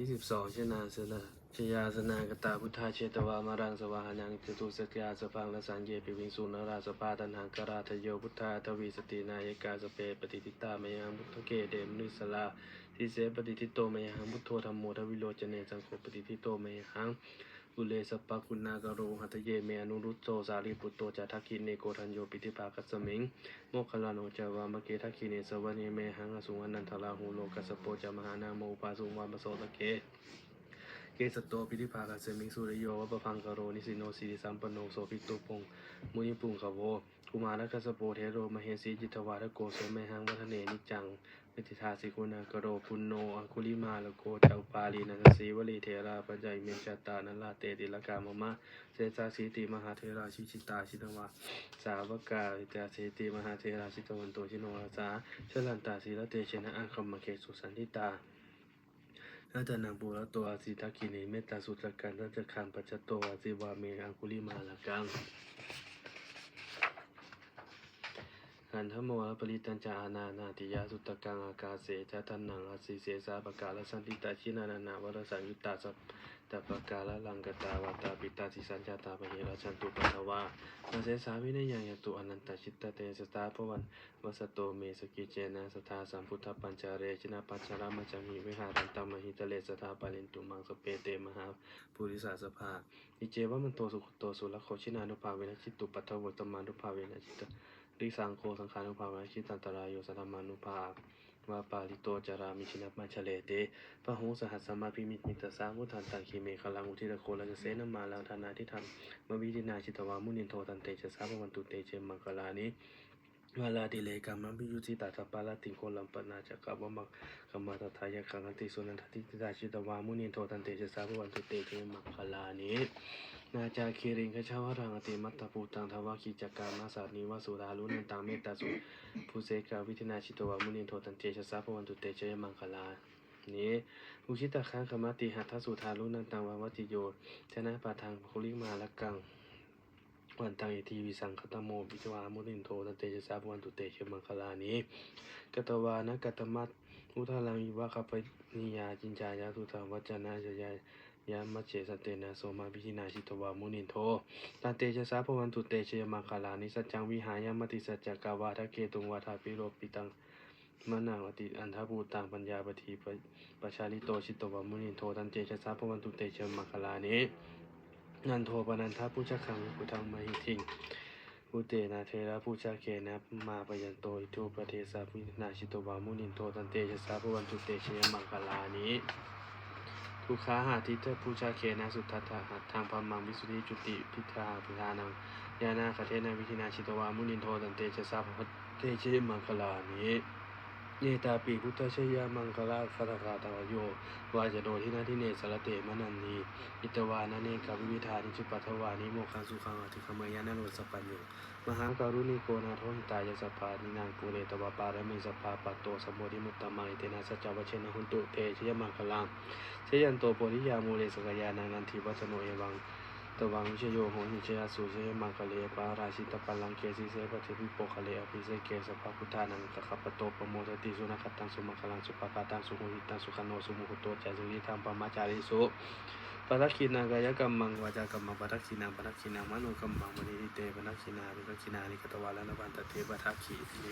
ที่สิบสองชนาสนะชยาสนากตาพุทธาเชตวามารังสวาหานังจตุสกยาสพังละสังเยปิวิงสุนราสปาตันหังกราทโยพุทธาทวีสตินายกาสเปปฏิทิตามยังพุทธเกเดมนุสลาทิเสปฏิทิโตมยังพุทโธธรรมโมทวิโลจเนสังโฆปฏิทิโตมยัง อุเลสปะคุณากโรหัตเยเมอนุรุตโตสารีปุตโตจัทักขิเนโกทันโยปิธิภากัสมิงโมคคลาโนจาวามเกทักขิเนสวะเนเมหังอสุวรรนันทลาหูโลกัสโปจามหานาโมปาสุวามโสตะเกเกสตโตปิธิภากัสมิงสุริโยวะปะพังกโรนิสิโนสีสัมปโนโสภิตุปงมุนิปุงขโว กุมารกัสสโปเทโรมเหสีจิตวาทโกโสเมหังวัฒเนนิจังวิทิทาสิกุณากโรปุณโนอังคุลิมาลโกเจ้าปาลีนันสีวลีเทราปัจจัยเมจตานลาเตติลกามมะเสสาสีติมหาเทราชิชิตาชินวาสาวกาวิตาเสติมหาเทราชิตวันโตชิโนอาสาชลันตาสีละเตชนะอังคมเคสุสันติตานาตานังปุรตอาสิทักขิเนเมตตาสุตกันรัจคันปัจจโตอาสิวาเมอังคุลิมาลกังันธโมะปริตัญจาอานานาติยาสุตกังอากาเสจตันนังอาสิเสสาปกาลสันติตาชินานานาวรสังยุตตาสัพตปกาลลังกตาวตาปิตาสิสัญจาตาปเยระชันตุปัทวาอาเสสาวินยังยตุอนันตชิตตเตสตาภวันวสโตเมสกิเจนะสทาสัมพุทธปัญจาเรชนะปัจจารามจามิวิหารันตมหิตเลสทาปาลินตุมังสเปเตมหาปุริสาสภาอิเจวะมันโตสุขโตสุลโคชินานุภาเวนะจิตตุปัทถวตมานุภาเวนะจิตต ริสังโฆสังขานุภาวะชิตันตรายโยสัตมานุภาวาปาลิโตจารามิชินะมัจฉเลเตปะหูสหัสสมาพิมิตมิตสามุทันตังคีเมฆลังอุทิตโคลังเสนมาลังธนาทิธรรมมวิจินาชิตวามุนินโทตันเตจะสาภวันตุเตเจมังกลานิ วาลาดิเลกามัมพิยุติตาตปาลาติโคลัมปนาจักกะวะมังกมมาตถายะขังติสุนันทติติตาชิตวามุนินโทตันเตจะสาภวันตุเตเทมังคลานินาจาคีริงคชาวรังอติมัตตปูตังทวาคีจกามาสานิวสุราลุนันตังเมตตาสุภูเสกาวิธนาชิตวามุนินโทตันเตจะสาภวันตุเตเจมังคลานิอุชิตะคังคมติหัตถสุทาลุนันตังวาวติโยชนะปาทังคุลิมาละกัง วันตังอิทีวิสังคตโมวิจวามุนินโทตันเตชะสาภวันตุเตเชมังคลานิกตวานะกตมัตมุทาลังอิวะคปนิยาจินจายาทุตังวัจนะจยายามัจเจสเตนะโสมาพิจินาชิตวามุนินโทตันเตชะสาภวันตุเตเชมังคลานิสัจจังวิหายามติสัจจกาวาทะเกตุงวาทาปิโรปิตังมะนังอติอันทภูตังปัญญาปฏิปปชาลิโตชิตวามุนินโทตันเตชะสาภวันตุเตเชมังคลานิ นันโทปนันทพุชคังพุทังมหิทิงพุเตนะเทระพุชาเกนะมาปยันโตอิทุปเทสาพินาชิตวามุนินโทตันเตชะสาภวันตุเตชยมังคลานิทุกขาหาทิเตพุชาเกนะสุทัตถะหัตทางพมังวิสุทธิจุติพิทาพิธานังยานาคเทนะวิธินาชิตวามุนินโทตันเตชะสาภวันเตชยมังคลานิ เยตาปีพุทธชยามังคลาฟัตกาตวโยวาจะโดทินาทิเนสารเตมนันนีอิตวานาเนกาวิวิธานิจุปัทวานิโมคังสุขังอธิคมยานโรสปัญโยมหาการุณิโกนาทหิตายสภานินางปุเรตวปารเมสภาปัตโตสมโมทิมุตตมังอิเตนะสัจจวัชนะหุนตุเตชยมังคลังชยันโตโพธิยามูเลสกยานานันทิวัชโนเอวัง ตวังวิชโยโหหิชยสุเชมังคเลปาราชิตปัลลังเกสิเสปเทวิโปคะเลอภิเสเกสภาพุทธานังตะคปโตปโมทติสุนัคตังสุมังคลังสุปกาตังสุโหหิตังสุขโนสุมุหโตจาสุริธรรมปมาจาริสุปทักขินากายกรรมังวาจากรรมังปทักขินาปทักขินามโนกรรมังมณีนิเตปทักขินาปทักขินานิกตวาลานวันตเทปทักขิเน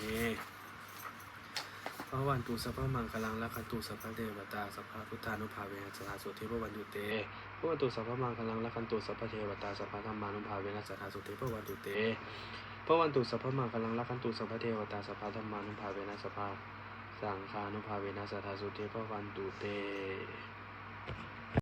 พระวันตุสัพพมังคลังละคันตุสัพพเทวตาสัพพพุทธานุภาเวนะสทาสุเทพวันตุเตพระวันตุสัพพมังคลังละคันตุสัพพเทวตาสัพพธรรมานุภาเวนะสทาสุเทพวันตุเตพระวันตุสัพพมังคลังละคันตุสัพพเทวตาสัพพธรรมานุภาเวนะสัพพสังฆานุภาเวนะสทาสุเทพวันตุเต